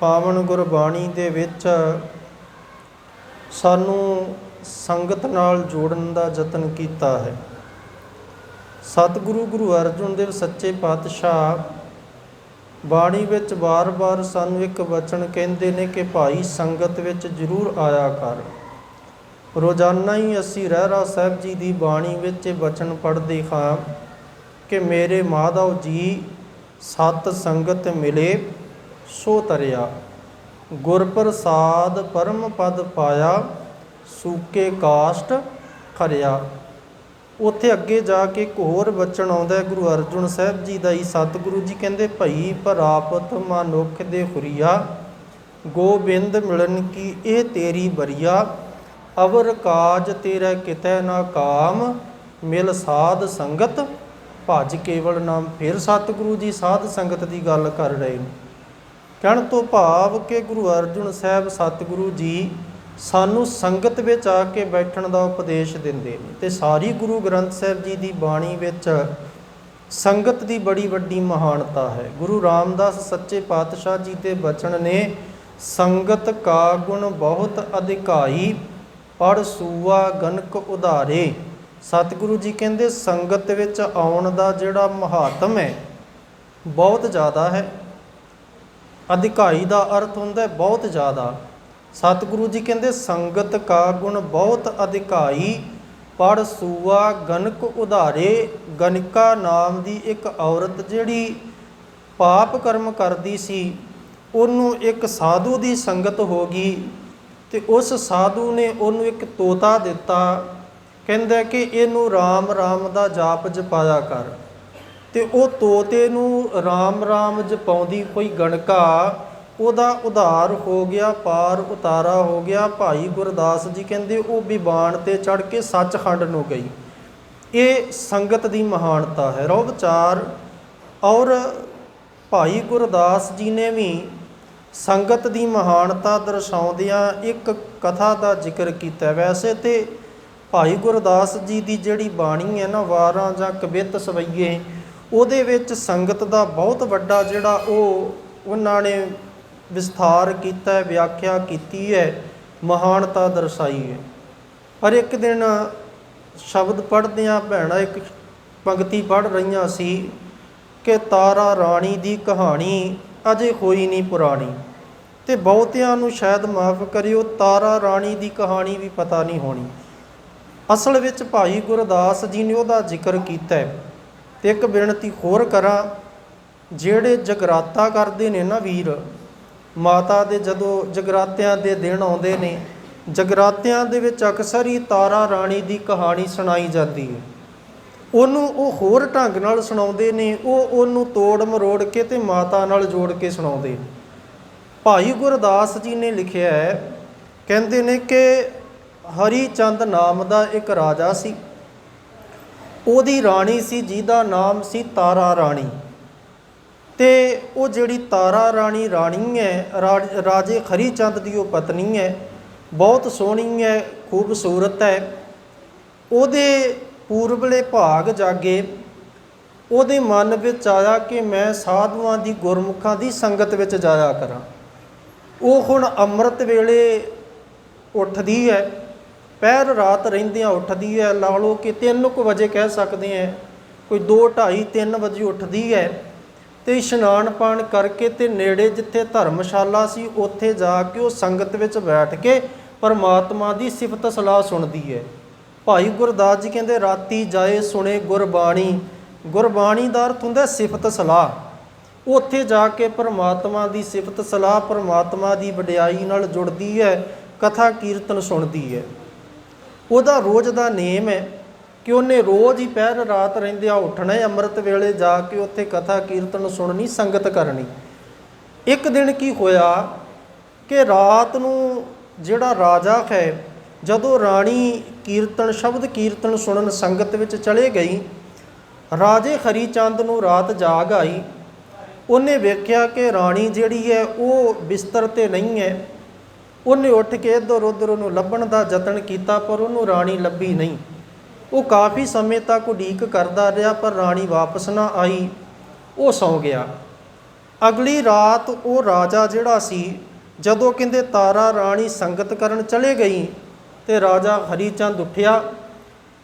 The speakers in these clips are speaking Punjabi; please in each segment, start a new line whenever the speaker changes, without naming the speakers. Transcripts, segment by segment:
ਪਾਵਨ ਗੁਰਬਾਣੀ ਦੇ ਵਿੱਚ ਸਾਨੂੰ ਸੰਗਤ ਨਾਲ ਜੋੜਨ ਦਾ ਯਤਨ ਕੀਤਾ ਹੈ। ਸਤਿਗੁਰੂ ਗੁਰੂ ਅਰਜਨ ਦੇਵ ਸੱਚੇ ਪਾਤਸ਼ਾਹ ਬਾਣੀ ਵਿੱਚ ਵਾਰ ਵਾਰ ਸਾਨੂੰ ਇੱਕ ਵਚਨ ਕਹਿੰਦੇ ਨੇ ਕਿ ਭਾਈ ਸੰਗਤ ਵਿੱਚ ਜ਼ਰੂਰ ਆਇਆ ਕਰ। ਰੋਜ਼ਾਨਾ ਹੀ ਅਸੀਂ ਰਹਿਰਾ ਸਾਹਿਬ ਜੀ ਦੀ ਬਾਣੀ ਵਿੱਚ ਇਹ ਵਚਨ ਪੜ੍ਹਦੇ ਹਾਂ ਕਿ ਮੇਰੇ ਮਾਧਵ ਜੀ, ਸਤ ਸੰਗਤ ਮਿਲੇ ਸੋ ਤਰਿਆ, ਗੁਰ ਪ੍ਰਸਾਦ ਪਰਮ ਪਦ ਪਾਇਆ, ਸੂਕੇ ਕਾਸ਼ਟ ਖਰਿਆ। ਉੱਥੇ ਅੱਗੇ ਜਾ ਕੇ ਇੱਕ ਹੋਰ ਬਚਨ ਆਉਂਦਾ ਗੁਰੂ ਅਰਜੁਨ ਸਾਹਿਬ ਜੀ ਦਾ ਹੀ ਸਤਿਗੁਰੂ ਜੀ ਕਹਿੰਦੇ, ਭਈ ਪ੍ਰਾਪਤ ਮਨੁੱਖ ਦੇ ਹੁਰੀਆ, ਗੋਬਿੰਦ ਮਿਲਨ ਕੀ ਇਹ ਤੇਰੀ ਬਰੀਆ? ਅਵਰ ਕਾਜ ਤੇਰਾ ਕਿਤੈ ਨਾ ਕਾਮ, ਮਿਲ ਸਾਧ ਸੰਗਤ, ਭਜ ਕੇਵਲ ਨਾਮ। ਫਿਰ ਸਤਿਗੁਰੂ ਜੀ ਸਾਧ ਸੰਗਤ ਦੀ ਗੱਲ ਕਰ ਰਹੇ ਨੇ। ਕਹਿਣ ਤੋਂ ਭਾਵ ਕਿ ਗੁਰੂ ਅਰਜੁਨ ਸਾਹਿਬ ਸਤਿਗੁਰੂ ਜੀ ਸਾਨੂੰ ਸੰਗਤ ਵਿੱਚ ਆ ਕੇ ਬੈਠਣ ਦਾ ਉਪਦੇਸ਼ ਦਿੰਦੇ ਨੇ ਤੇ ਸਾਰੀ ਗੁਰੂ ਗ੍ਰੰਥ ਸਾਹਿਬ ਜੀ ਦੀ ਬਾਣੀ ਵਿੱਚ ਸੰਗਤ ਦੀ ਬੜੀ ਵੱਡੀ ਮਹਾਨਤਾ ਹੈ। ਗੁਰੂ ਰਾਮਦਾਸ ਸੱਚੇ ਪਾਤਸ਼ਾਹ ਜੀ ਦੇ ਬਚਨ ਨੇ, ਸੰਗਤ ਕਾ ਗੁਣ ਬਹੁਤ ਅਧਿਕਾਈ ਪੜ ਸੂਆ ਗਨਕ ਉਧਾਰੇ। ਸਤਿਗੁਰੂ ਜੀ ਕਹਿੰਦੇ, ਸੰਗਤ ਵਿੱਚ ਆਉਣ ਦਾ ਜਿਹੜਾ ਮਹਾਤਮ ਹੈ, ਬਹੁਤ ਜ਼ਿਆਦਾ ਹੈ। ਅਧਿਕਾਈ ਦਾ ਅਰਥ ਹੁੰਦਾ ਬਹੁਤ ਜ਼ਿਆਦਾ। ਸਤਿਗੁਰੂ ਜੀ ਕਹਿੰਦੇ, ਸੰਗਤ ਕਾ ਗੁਣ ਬਹੁਤ ਅਧਿਕਾਈ ਪੜ ਸੂਆ ਗਨਕ ਉਧਾਰੇ, ਗਨਿਕਾ ਨਾਮ ਦੀ ਇੱਕ ਔਰਤ ਜਿਹੜੀ ਪਾਪ ਕਰਮ ਕਰਦੀ ਸੀ, ਉਹਨੂੰ ਇੱਕ ਸਾਧੂ ਦੀ ਸੰਗਤ ਹੋ ਗਈ ਤੇ ਉਸ ਸਾਧੂ ਨੇ ਉਹਨੂੰ ਇੱਕ ਤੋਤਾ ਦਿੱਤਾ। ਕਹਿੰਦਾ ਕਿ ਇਹਨੂੰ RAM RAM ਦਾ ਜਾਪ ਜਪਾਇਆ ਕਰ। ਤੇ ਉਹ ਤੋਤੇ ਨੂੰ RAM RAM ਜਪਾਉਂਦੀ ਕੋਈ ਗਣਕਾ, ਉਹਦਾ ਉਧਾਰ ਹੋ ਗਿਆ, ਪਾਰ ਉਤਾਰਾ ਹੋ ਗਿਆ। ਭਾਈ ਗੁਰਦਾਸ ਜੀ ਕਹਿੰਦੇ, ਉਹ ਵਿਬਾਨ ਤੇ ਚੜ ਕੇ ਸੱਚਖੰਡ ਨੂੰ ਗਈ। ਇਹ ਸੰਗਤ ਦੀ ਮਹਾਨਤਾ ਹੈ। ਰੋ ਵਿਚਾਰ। ਔਰ ਭਾਈ ਗੁਰਦਾਸ ਜੀ ਨੇ ਵੀ ਸੰਗਤ ਦੀ ਮਹਾਨਤਾ ਦਰਸਾਉਂਦਿਆਂ ਇੱਕ ਕਥਾ ਦਾ ਜ਼ਿਕਰ ਕੀਤਾ। ਵੈਸੇ ਤੇ ਭਾਈ ਗੁਰਦਾਸ ਜੀ ਦੀ ਜਿਹੜੀ ਬਾਣੀ ਹੈ ਨਾ, ਵਾਰਾਂ ਜਾਂ ਕਵਿਤ ਸਵਈਏ ਉਹਦੇ ਵਿੱਚ ਸੰਗਤ ਦਾ ਬਹੁਤ ਵੱਡਾ ਜਿਹੜਾ ਉਹ ਉਹਨਾਂ ਨੇ ਵਿਸਥਾਰ ਕੀਤਾ, ਵਿਆਖਿਆ ਕੀਤੀ ਹੈ, ਮਹਾਨਤਾ ਦਰਸਾਈ ਹੈ। ਪਰ ਇੱਕ ਦਿਨ ਸ਼ਬਦ ਪੜ੍ਹਦਿਆਂ ਭੈਣਾਂ, ਇੱਕ ਪੰਕਤੀ ਪੜ੍ਹ ਰਹੀਆਂ ਸੀ ਕਿ ਤਾਰਾ ਰਾਣੀ ਦੀ ਕਹਾਣੀ ਅਜੇ ਹੋਈ ਨਹੀਂ ਪੁਰਾਣੀ ਤੇ ਬਹੁਤਿਆਂ ਨੂੰ ਸ਼ਾਇਦ ਮਾਫ ਕਰਿਓ, ਤਾਰਾ ਰਾਣੀ ਦੀ ਕਹਾਣੀ ਵੀ ਪਤਾ ਨਹੀਂ ਹੋਣੀ। ਅਸਲ ਵਿੱਚ ਭਾਈ ਗੁਰਦਾਸ ਜੀ ਨੇ ਉਹਦਾ ਜ਼ਿਕਰ ਕੀਤਾ ਹੈ। ਇੱਕ ਬੇਨਤੀ ਹੋਰ ਕਰਾਂ, ਜਿਹੜੇ ਜਗਰਾਤਾ ਕਰਦੇ ਨੇ ਨਾ ਵੀਰ, ਮਾਤਾ ਦੇ ਜਦੋਂ ਜਗਰਾਤਿਆਂ ਦੇ ਦਿਨ ਆਉਂਦੇ ਨੇ, ਜਗਰਾਤਿਆਂ ਦੇ ਵਿੱਚ ਅਕਸਰ ਹੀ ਤਾਰਾ ਰਾਣੀ ਦੀ ਕਹਾਣੀ ਸੁਣਾਈ ਜਾਂਦੀ ਹੈ। ਉਹਨੂੰ ਉਹ ਹੋਰ ਢੰਗ ਨਾਲ ਸੁਣਾਉਂਦੇ ਨੇ, ਉਹ ਉਹਨੂੰ ਤੋੜ ਮਰੋੜ ਕੇ ਤੇ ਮਾਤਾ ਨਾਲ ਜੋੜ ਕੇ ਸੁਣਾਉਂਦੇ ਨੇ। ਭਾਈ ਗੁਰਦਾਸ ਜੀ ਨੇ ਲਿਖਿਆ ਹੈ, ਕਹਿੰਦੇ ਨੇ ਕਿ ਹਰੀ ਚੰਦ ਨਾਮ ਦਾ ਇੱਕ ਰਾਜਾ ਸੀ। ਉਹਦੀ ਰਾਣੀ ਸੀ, ਜਿਹਦਾ ਨਾਮ ਸੀ ਤਾਰਾ ਰਾਣੀ। ਤੇ ਉਹ ਜਿਹੜੀ ਤਾਰਾ ਰਾਣੀ ਰਾਣੀ ਹੈ, ਰਾਜ- ਰਾਜੇ ਖਰੀ ਚੰਦ ਦੀ ਉਹ ਪਤਨੀ ਹੈ, ਬਹੁਤ ਸੋਹਣੀ ਹੈ, ਖੂਬਸੂਰਤ ਹੈ। ਉਹਦੇ ਪੂਰਬਲੇ ਭਾਗ ਜਾਗੇ, ਉਹਦੇ ਮਨ ਵਿੱਚ ਆਇਆ ਕਿ ਮੈਂ ਸਾਧੂਆਂ ਦੀ ਗੁਰਮੁਖਾਂ ਦੀ ਸੰਗਤ ਵਿੱਚ ਜਾਇਆ ਕਰਾਂ। ਉਹ ਹੁਣ ਅੰਮ੍ਰਿਤ ਵੇਲੇ ਉੱਠਦੀ ਹੈ। ਪਹਿਰ ਰਾਤ ਰਹਿੰਦਿਆਂ ਉੱਠਦੀ ਹੈ। ਲਾ ਲਓ ਕਿ 3 ਕੁ ਵਜੇ ਕਹਿ ਸਕਦੇ ਆ ਕੋਈ 2 2:30 3 ਵਜੇ ਉੱਠਦੀ ਹੈ ਤੇ ਇਸ਼ਨਾਨ ਪਾਣ ਕਰਕੇ ਤੇ ਨੇੜੇ ਜਿੱਥੇ ਧਰਮਸ਼ਾਲਾ ਸੀ, ਉੱਥੇ ਜਾ ਕੇ ਉਹ ਸੰਗਤ ਵਿੱਚ ਬੈਠ ਕੇ ਪਰਮਾਤਮਾ ਦੀ ਸਿਫਤ ਸਲਾਹ ਸੁਣਦੀ ਹੈ। ਭਾਈ ਗੁਰਦਾਸ ਜੀ ਕਹਿੰਦੇ, ਰਾਤੀ ਜਾਏ ਸੁਣੇ ਗੁਰਬਾਣੀ। ਗੁਰਬਾਣੀ ਦਾ ਅਰਥ ਹੁੰਦਾ ਸਿਫਤ ਸਲਾਹ। ਉੱਥੇ ਜਾ ਕੇ ਪਰਮਾਤਮਾ ਦੀ ਸਿਫਤ ਸਲਾਹ, ਪਰਮਾਤਮਾ ਦੀ ਵਡਿਆਈ ਨਾਲ ਜੁੜਦੀ ਹੈ, ਕਥਾ ਕੀਰਤਨ ਸੁਣਦੀ ਹੈ। ਉਹਦਾ ਰੋਜ਼ ਦਾ ਨੇਮ ਹੈ ਕਿ ਉਹਨੇ ਰੋਜ਼ ਹੀ ਪਹਿਰ ਰਾਤ ਰਹਿੰਦਿਆਂ ਉੱਠਣਾ ਹੈ, ਅੰਮ੍ਰਿਤ ਵੇਲੇ ਜਾ ਕੇ ਉੱਥੇ ਕਥਾ ਕੀਰਤਨ ਸੁਣਨੀ, ਸੰਗਤ ਕਰਨੀ। ਇੱਕ ਦਿਨ ਕੀ ਹੋਇਆ ਕਿ ਰਾਤ ਨੂੰ ਜਿਹੜਾ ਰਾਜਾ ਹੈ, ਜਦੋਂ ਰਾਣੀ ਕੀਰਤਨ, ਸ਼ਬਦ ਕੀਰਤਨ ਸੁਣਨ ਸੰਗਤ ਵਿੱਚ ਚਲੇ ਗਈ, ਰਾਜੇ ਖਰੀ ਚੰਦ ਨੂੰ ਰਾਤ ਜਾਗ ਆਈ। ਉਹਨੇ ਵੇਖਿਆ ਕਿ ਰਾਣੀ ਜਿਹੜੀ ਹੈ, ਉਹ ਬਿਸਤਰ ਤੇ ਨਹੀਂ ਹੈ। ਉਹਨੇ ਉੱਠ ਕੇ ਇੱਧਰ ਉੱਧਰ ਉਹਨੂੰ ਲੱਭਣ ਦਾ ਯਤਨ ਕੀਤਾ, ਪਰ ਉਹਨੂੰ ਰਾਣੀ ਲੱਭੀ ਨਹੀਂ। ਉਹ ਕਾਫੀ ਸਮੇਂ ਤੱਕ ਉਡੀਕ ਕਰਦਾ ਰਿਹਾ, ਪਰ ਰਾਣੀ ਵਾਪਸ ਨਾ ਆਈ। ਉਹ ਸੌ ਗਿਆ। ਅਗਲੀ ਰਾਤ ਉਹ ਰਾਜਾ ਜਿਹੜਾ ਸੀ, ਜਦੋਂ ਕਹਿੰਦੇ ਤਾਰਾ ਰਾਣੀ ਸੰਗਤ ਕਰਨ ਚਲੇ ਗਈ ਤੇ ਰਾਜਾ ਹਰੀਚੰਦ ਉੱਠਿਆ।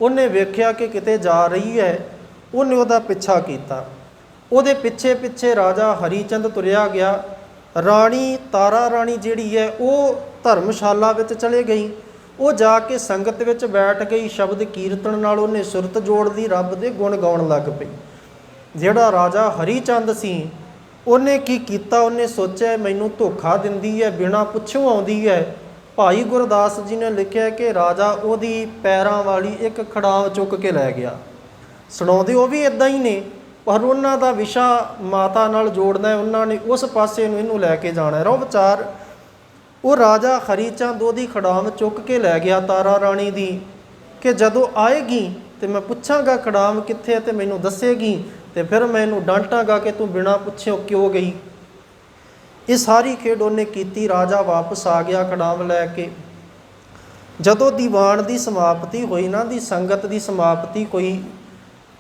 ਉਹਨੇ ਵੇਖਿਆ ਕਿ ਕਿਤੇ ਜਾ ਰਹੀ ਹੈ। ਉਹਨੇ ਉਹਦਾ ਪਿੱਛਾ ਕੀਤਾ। ਉਹਦੇ ਪਿੱਛੇ ਪਿੱਛੇ ਰਾਜਾ ਹਰੀਚੰਦ ਤੁਰਿਆ ਗਿਆ। ਰਾਣੀ, ਤਾਰਾ ਰਾਣੀ ਜਿਹੜੀ ਹੈ, ਉਹ ਧਰਮਸ਼ਾਲਾ ਵਿੱਚ ਚਲੇ ਗਈ। ਉਹ ਜਾ ਕੇ ਸੰਗਤ ਵਿੱਚ ਬੈਠ ਗਈ। ਸ਼ਬਦ ਕੀਰਤਨ ਨਾਲ ਉਹਨੇ ਸੁਰਤ ਜੋੜਦੀ ਰੱਬ ਦੇ ਗੁਣ ਗਾਉਣ ਲੱਗ ਪਈ। ਜਿਹੜਾ ਰਾਜਾ ਹਰੀ ਚੰਦ ਸੀ, ਉਹਨੇ ਕੀ ਕੀਤਾ? ਉਹਨੇ ਸੋਚਿਆ, ਮੈਨੂੰ ਧੋਖਾ ਦਿੰਦੀ ਹੈ ਬਿਨਾਂ ਪੁੱਛੋਂ ਆਉਂਦੀ ਹੈ ਭਾਈ ਗੁਰਦਾਸ ਜੀ ਨੇ ਲਿਖਿਆ ਕਿ ਰਾਜਾ ਉਹਦੀ ਪੈਰਾਂ ਵਾਲੀ ਇੱਕ ਖੜਾਵ ਚੁੱਕ ਕੇ ਲੈ ਗਿਆ। ਸੁਣਾਉਂਦੇ ਉਹ ਵੀ ਇਦਾਂ ਹੀ ਨੇ, ਪਰ ਉਹਨਾਂ ਦਾ ਵਿਸ਼ਾ ਮਾਤਾ ਨਾਲ ਜੋੜਨਾ ਹੈ ਉਹਨਾਂ ਨੇ ਉਸ ਪਾਸੇ ਨੂੰ ਇਹਨੂੰ ਲੈ ਕੇ ਜਾਣਾ ਹੈ ਰੋ ਵਿਚਾਰ ਉਹ ਰਾਜਾ ਹਰੀਚੰਦ ਉਹਦੀ ਖੜਾਮ ਚੁੱਕ ਕੇ ਲੈ ਗਿਆ ਤਾਰਾ ਰਾਣੀ ਦੀ ਕਿ ਜਦੋਂ ਆਏਗੀ ਤੇ ਮੈਂ ਪੁੱਛਾਂਗਾ ਖੜਾਮ ਕਿੱਥੇ ਹੈ ਤੇ ਮੈਨੂੰ ਦੱਸੇਗੀ ਤੇ ਫਿਰ ਮੈਂ ਇਹਨੂੰ ਡਾਂਟਾਂਗਾ ਕਿ ਤੂੰ ਬਿਨਾਂ ਪੁੱਛਿਓ ਕਿਉਂ ਗਈ। ਇਹ ਸਾਰੀ ਖੇਡ ਉਹਨੇ ਕੀਤੀ, ਰਾਜਾ ਵਾਪਸ ਆ ਗਿਆ ਖੜਾਮ ਲੈ ਕੇ। ਜਦੋਂ ਦੀਵਾਨ ਦੀ ਸਮਾਪਤੀ ਹੋਈ ਨਾ ਦੀ ਸੰਗਤ ਦੀ ਸਮਾਪਤੀ ਹੋਈ,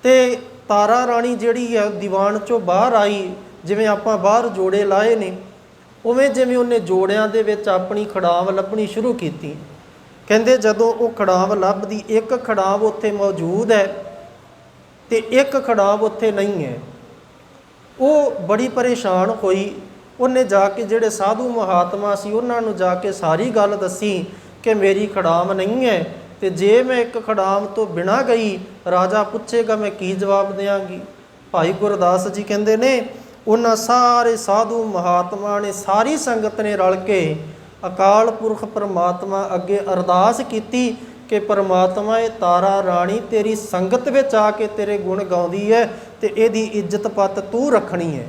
ਤੇ ਤਾਰਾ ਰਾਣੀ ਜਿਹੜੀ ਹੈ ਦੀਵਾਨ ਚੋਂ ਬਾਹਰ ਆਈ, ਜਿਵੇਂ ਆਪਾਂ ਬਾਹਰ ਜੋੜੇ ਲਾਏ ਨੇ ਉਵੇਂ ਜਿਵੇਂ ਉਹਨੇ ਜੋੜਿਆਂ ਦੇ ਵਿੱਚ ਆਪਣੀ ਖੜਾਵ ਲੱਭਣੀ ਸ਼ੁਰੂ ਕੀਤੀ। ਕਹਿੰਦੇ ਜਦੋਂ ਉਹ ਖੜਾਵ ਲੱਭਦੀ, ਇੱਕ ਖੜਾਵ ਉੱਥੇ ਮੌਜੂਦ ਹੈ ਤੇ ਇੱਕ ਖੜਾਵ ਉੱਥੇ ਨਹੀਂ ਹੈ। ਉਹ ਬੜੀ ਪਰੇਸ਼ਾਨ ਹੋਈ। ਉਹਨੇ ਜਾ ਕੇ ਜਿਹੜੇ ਸਾਧੂ ਮਹਾਤਮਾ ਸੀ, ਉਹਨਾਂ ਨੂੰ ਜਾ ਕੇ ਸਾਰੀ ਗੱਲ ਦੱਸੀ ਕਿ ਮੇਰੀ ਖੜਾਮ ਨਹੀਂ ਹੈ ਤੇ ਜੇ ਮੈਂ ਇੱਕ ਖੜਾਮ ਤੋਂ ਬਿਨਾ ਗਈ, ਰਾਜਾ ਪੁੱਛੇਗਾ ਮੈਂ ਕੀ ਜਵਾਬ ਦਿਆਂਗੀ ਭਾਈ ਗੁਰਦਾਸ ਜੀ ਕਹਿੰਦੇ ਨੇ ਉਹਨਾਂ ਸਾਰੇ ਸਾਧੂ ਮਹਾਤਮਾ ਨੇ ਸਾਰੀ ਸੰਗਤ ਨੇ ਰਲ ਕੇ ਅਕਾਲ ਪੁਰਖ ਪਰਮਾਤਮਾ ਅੱਗੇ ਅਰਦਾਸ ਕੀਤੀ ਕਿ ਪਰਮਾਤਮਾ, ਇਹ ਤਾਰਾ ਰਾਣੀ ਤੇਰੀ ਸੰਗਤ ਵਿੱਚ ਆ ਕੇ ਤੇਰੇ ਗੁਣ ਗਾਉਂਦੀ ਹੈ ਤੇ ਇਹਦੀ ਇੱਜ਼ਤ ਪੱਤ ਤੂੰ ਰੱਖਣੀ ਹੈ।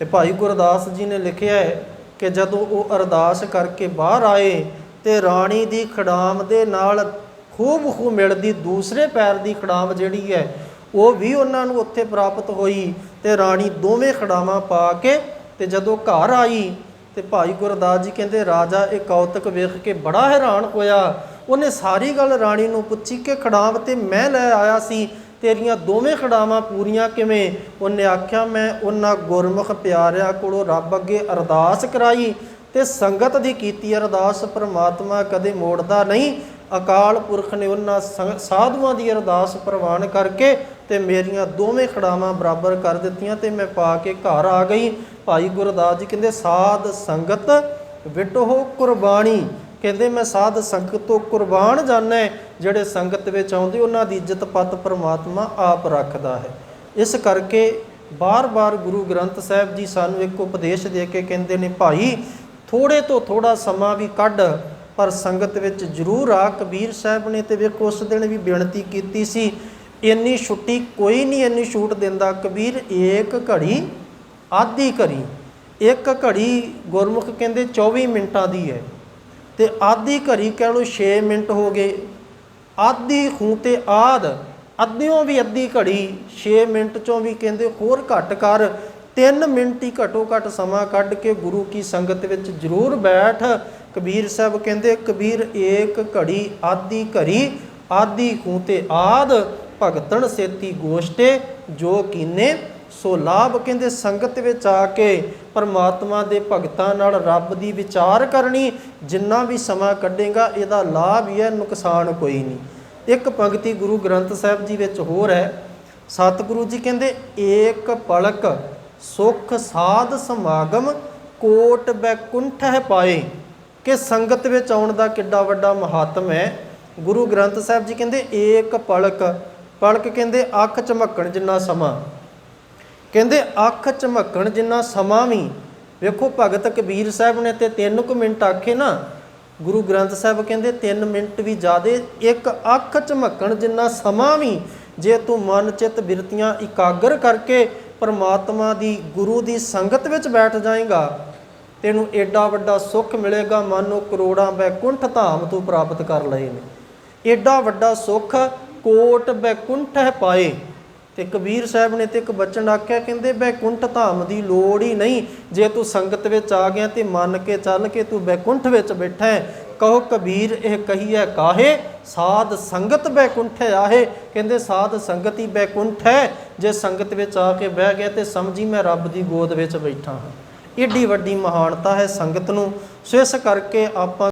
ਤੇ ਭਾਈ ਗੁਰਦਾਸ ਜੀ ਨੇ ਲਿਖਿਆ ਹੈ ਕਿ ਜਦੋਂ ਉਹ ਅਰਦਾਸ ਕਰਕੇ ਬਾਹਰ ਆਏ ਤੇ ਰਾਣੀ ਦੀ ਖੜਾਮ ਦੇ ਨਾਲ ਖੂਬ ਖੂ ਮਿਲਦੀ, ਦੂਸਰੇ ਪੈਰ ਦੀ ਖੜਾਮ ਜਿਹੜੀ ਹੈ ਉਹ ਵੀ ਉਹਨਾਂ ਨੂੰ ਉੱਥੇ ਪ੍ਰਾਪਤ ਹੋਈ ਤੇ ਰਾਣੀ ਦੋਵੇਂ ਖੜਾਵਾਂ ਪਾ ਕੇ ਤੇ ਜਦੋਂ ਘਰ ਆਈ ਤੇ ਭਾਈ ਗੁਰਦਾਸ ਜੀ ਕਹਿੰਦੇ, ਰਾਜਾ, ਇਹ ਕੌਤਕ ਵੇਖ ਕੇ ਬੜਾ ਹੈਰਾਨ ਹੋਇਆ। ਉਹਨੇ ਸਾਰੀ ਗੱਲ ਰਾਣੀ ਨੂੰ ਪੁੱਛੀ ਕਿ ਖੜਾਮ ਤੇ ਮੈਂ ਲੈ ਆਇਆ ਸੀ, ਤੇਰੀਆਂ ਦੋਵੇਂ ਖੜਾਵਾਂ ਪੂਰੀਆਂ ਕਿਵੇਂ? ਉਹਨੇ ਆਖਿਆ, ਮੈਂ ਉਹਨਾਂ ਗੁਰਮੁਖ ਪਿਆਰਿਆਂ ਕੋਲੋਂ ਰੱਬ ਅੱਗੇ ਅਰਦਾਸ ਕਰਾਈ ਤੇ ਸੰਗਤ ਦੀ ਕੀਤੀ ਅਰਦਾਸ, ਪ੍ਰਮਾਤਮਾ ਕਦੇ ਮੋੜਦਾ ਨਹੀਂ। ਅਕਾਲ ਪੁਰਖ ਨੇ ਉਹਨਾਂ ਸੰਗ- ਸਾਧੂਆਂ ਦੀ ਅਰਦਾਸ ਪ੍ਰਵਾਨ ਕਰਕੇ ਤੇ ਮੇਰੀਆਂ ਦੋਵੇਂ ਖੜਾਵਾਂ ਬਰਾਬਰ ਕਰ ਦਿੱਤੀਆਂ ਤੇ ਮੈਂ ਪਾ ਕੇ ਘਰ ਆ ਗਈ। ਭਾਈ ਗੁਰਦਾਸ ਜੀ ਕਹਿੰਦੇ, ਸਾਧ ਸੰਗਤ ਵਿਟੋ ਕੁਰਬਾਨੀ। ਕਹਿੰਦੇ, ਮੈਂ ਸਾਧ ਸੰਗਤ ਤੋਂ ਕੁਰਬਾਨ ਜਾਣਾ ਜਿਹੜੇ ਸੰਗਤ ਵਿੱਚ ਆਉਂਦੇ, ਉਹਨਾਂ ਦੀ ਇੱਜ਼ਤ ਪਤ ਪ੍ਰਮਾਤਮਾ ਆਪ ਰੱਖਦਾ ਹੈ। ਇਸ ਕਰਕੇ ਬਾਰ-ਬਾਰ ਗੁਰੂ ਗ੍ਰੰਥ ਸਾਹਿਬ ਜੀ ਸਾਨੂੰ ਇੱਕ ਉਪਦੇਸ਼ ਦੇ ਕੇ ਕਹਿੰਦੇ ਨੇ, ਭਾਈ ਥੋੜੇ ਤੋਂ ਥੋੜਾ ਸਮਾਂ ਵੀ ਕੱਢ ਪਰ ਸੰਗਤ ਵਿੱਚ ਜ਼ਰੂਰ ਆ। ਕਬੀਰ ਸਾਹਿਬ ਨੇ ਤੇ ਵੇਖੋ, ਉਸ ਦਿਨ ਵੀ ਬੇਨਤੀ ਕੀਤੀ ਸੀ, ਇੰਨੀ ਛੁੱਟੀ ਕੋਈ ਨਹੀਂ ਇੰਨੀ ਛੂਟ ਦਿੰਦਾ। ਕਬੀਰ ਏਕ ਘੜੀ, ਆਧੀ ਘੜੀ, ਇੱਕ ਘੜੀ ਗੁਰਮੁਖ ਕਹਿੰਦੇ 24 ਮਿੰਟਾਂ ਦੀ ਹੈ। ਤੇ ਆਧੀ ਘੜੀ ਕਹਿ ਲਓ 6 ਮਿੰਟ ਹੋ ਗਏ। ਆਧੀ ਹੂੰ ਤੇ ਆਦ ਅੱਧਿਓਂ ਵੀ ਅੱਧੀ ਘੜੀ 6 ਮਿੰਟ ਚੋਂ ਵੀ ਕਹਿੰਦੇ ਹੋਰ ਘੱਟ ਕਰ। 3 ਮਿੰਟ ਹੀ ਘਟੋ ਘੱਟ ਸਮਾਂ ਕੱਢ ਕੇ ਗੁਰੂ ਕੀ ਸੰਗਤ ਵਿੱਚ ਜ਼ਰੂਰ ਬੈਠ। ਕਬੀਰ ਸਾਹਿਬ ਕਹਿੰਦੇ, ਕਬੀਰ ਏਕ ਘੜੀ ਆਧੀ ਘੜੀ ਆਧੀ ਹੂੰ ਤੇ ਆਦ ਭਗਤਣ ਸੇਤੀ ਗੋਸ਼ਟੇ, ਜੋ ਕੀਨੇ, ਸੋ ਲਾਭ। ਕਹਿੰਦੇ, ਸੰਗਤ ਵਿੱਚ ਆ ਕੇ ਪਰਮਾਤਮਾ ਦੇ ਭਗਤਾਂ ਨਾਲ ਰੱਬ ਦੀ ਵਿਚਾਰ ਕਰਨੀ, ਜਿੰਨਾ ਵੀ ਸਮਾਂ ਕੱਢੇਗਾ, ਇਹਦਾ ਲਾਭ ਹੀ ਹੈ ਨੁਕਸਾਨ ਕੋਈ ਨਹੀਂ। ਇੱਕ ਪੰਕਤੀ ਗੁਰੂ ਗ੍ਰੰਥ ਸਾਹਿਬ ਜੀ ਵਿੱਚ ਹੋਰ ਹੈ। ਸਤਿਗੁਰੂ ਜੀ ਕਹਿੰਦੇ, ਏਕ ਪਲਕ ਸੁਖ ਸਾਧ ਸਮਾਗਮ ਕੋਟ ਬੈਕੁੰਠ ਹੈ ਪਾਏ। ਕਿ ਸੰਗਤ ਵਿੱਚ ਆਉਣ ਦਾ ਕਿੱਡਾ ਵੱਡਾ ਮਹਾਤਮ ਹੈ। ਗੁਰੂ ਗ੍ਰੰਥ ਸਾਹਿਬ ਜੀ ਕਹਿੰਦੇ, ਏਕ ਪਲਕ। ਪਲਕ ਕਹਿੰਦੇ, ਅੱਖ ਝਮਕਣ ਜਿੰਨਾ ਸਮਾਂ। ਕਹਿੰਦੇ, ਅੱਖ ਝਮਕਣ ਜਿੰਨਾ ਸਮਾਂ ਵੀ। ਵੇਖੋ, ਭਗਤ ਕਬੀਰ ਸਾਹਿਬ ਨੇ ਤੇ 3 ਕੁ ਮਿੰਟ ਆਖੇ ਨਾ। ਗੁਰੂ ਗ੍ਰੰਥ ਸਾਹਿਬ ਕਹਿੰਦੇ 3 ਮਿੰਟ ਵੀ ਜ਼ਿਆਦੇ, ਇੱਕ ਅੱਖ ਚਮਕਣ ਜਿੰਨਾ ਸਮਾਂ ਵੀ। ਜੇ ਤੂੰ ਮਨ ਚਿੱਤ ਬਿਰਤੀਆਂ ਇਕਾਗਰ ਕਰਕੇ ਪਰਮਾਤਮਾ ਦੀ, ਗੁਰੂ ਦੀ ਸੰਗਤ ਵਿੱਚ ਬੈਠ ਜਾਏਗਾ, ਤੈਨੂੰ ਏਡਾ ਵੱਡਾ ਸੁੱਖ ਮਿਲੇਗਾ, ਮਨ ਨੂੰ ਕਰੋੜਾਂ ਬੈਕੁੰਠ ਧਾਮ ਤੂੰ ਪ੍ਰਾਪਤ ਕਰ ਲਏ ਨੇ। ਏਡਾ ਵੱਡਾ ਸੁੱਖ ਕੋਟ ਬੈਕੁੰਠ ਹੈ ਪਾਏ। ਤੇ ਕਬੀਰ ਸਾਹਿਬ ਨੇ ਤੇ ਇੱਕ ਬਚਨ ਆਖਿਆ, ਕਹਿੰਦੇ ਬੈਕੁੰਠ ਧਾਮ ਦੀ ਲੋੜ ਹੀ ਨਹੀਂ, ਜੇ ਤੂੰ ਸੰਗਤ ਵਿੱਚ ਆ ਗਿਆ ਤੇ ਮੰਨ ਕੇ ਚੱਲ ਕੇ ਤੂੰ ਬੈਕੁੰਠ ਵਿੱਚ ਬੈਠਾ ਹੈ ਕਹੋ ਕਬੀਰ, ਇਹ ਕਹੀਐ ਕਾਹੇ? ਸਾਧ ਸੰਗਤ ਬੈਕੁੰਠ ਆਹੇ। ਕਹਿੰਦੇ ਸਾਧ ਸੰਗਤ ਹੀ ਬੈਕੁੰਠ ਹੈ। ਜੇ ਸੰਗਤ ਵਿੱਚ ਆ ਕੇ ਬਹਿ ਗਿਆ ਤੇ ਸਮਝੀ ਮੈਂ ਰੱਬ ਦੀ ਗੋਦ ਵਿੱਚ ਬੈਠਾ ਹਾਂ। ਏਡੀ ਵੱਡੀ ਮਹਾਨਤਾ ਹੈ ਸੰਗਤ ਨੂੰ। ਸੋ ਇਸ ਕਰਕੇ ਆਪਾਂ